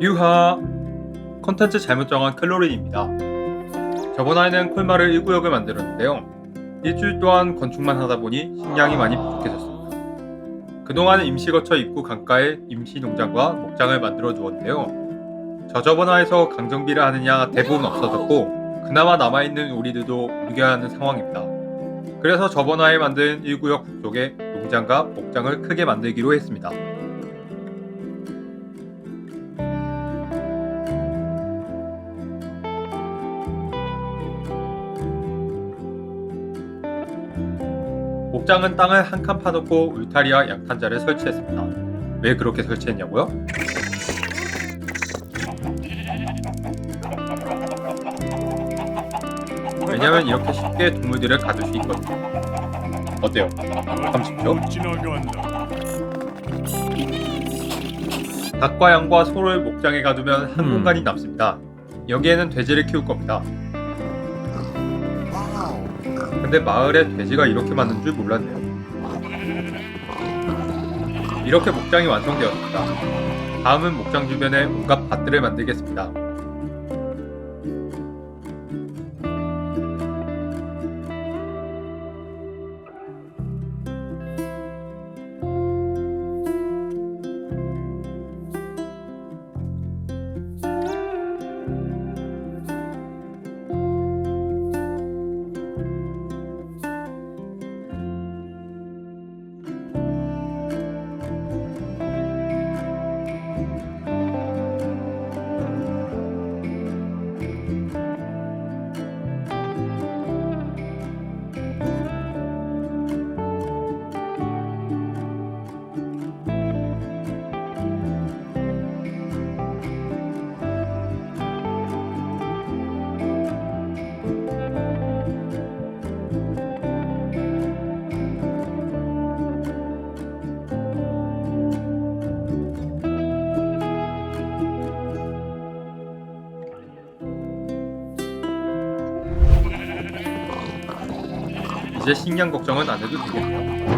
유하 컨텐츠 잘못 정한 클로린입니다. 저번 화에는 콜마를 1구역을 만들었는데요. 일주일 동안 건축만 하다 보니 식량이 많이 부족해졌습니다. 그동안 임시 거처 입구 강가에 임시 농장과 목장을 만들어 두었는데요. 저 저번 화에서 강정비를 하느냐 대부분 없어졌고 그나마 남아있는 우리들도 무겨야 하는 상황입니다. 그래서 저번 화에 만든 1구역 북쪽에 농장과 목장을 크게 만들기로 했습니다. 목장은 땅을 한 칸 파놓고 울타리와 양탄자를 설치했습니다. 왜 그렇게 설치했냐고요? 왜냐면 이렇게 쉽게 동물들을 가둘 수 있거든요. 어때요? 한번 쉽죠? 지나간다. 닭과 양과 소를 목장에 가두면 한 음. 공간이 남습니다. 여기에는 돼지를 키울 겁니다. 근데 마을에 돼지가 이렇게 많은 줄 몰랐네요. 이렇게 목장이 완성되었습니다. 다음은 목장 주변에 온갖 밭들을 만들겠습니다. 이제 식량 걱정은 안 해도 되겠네요.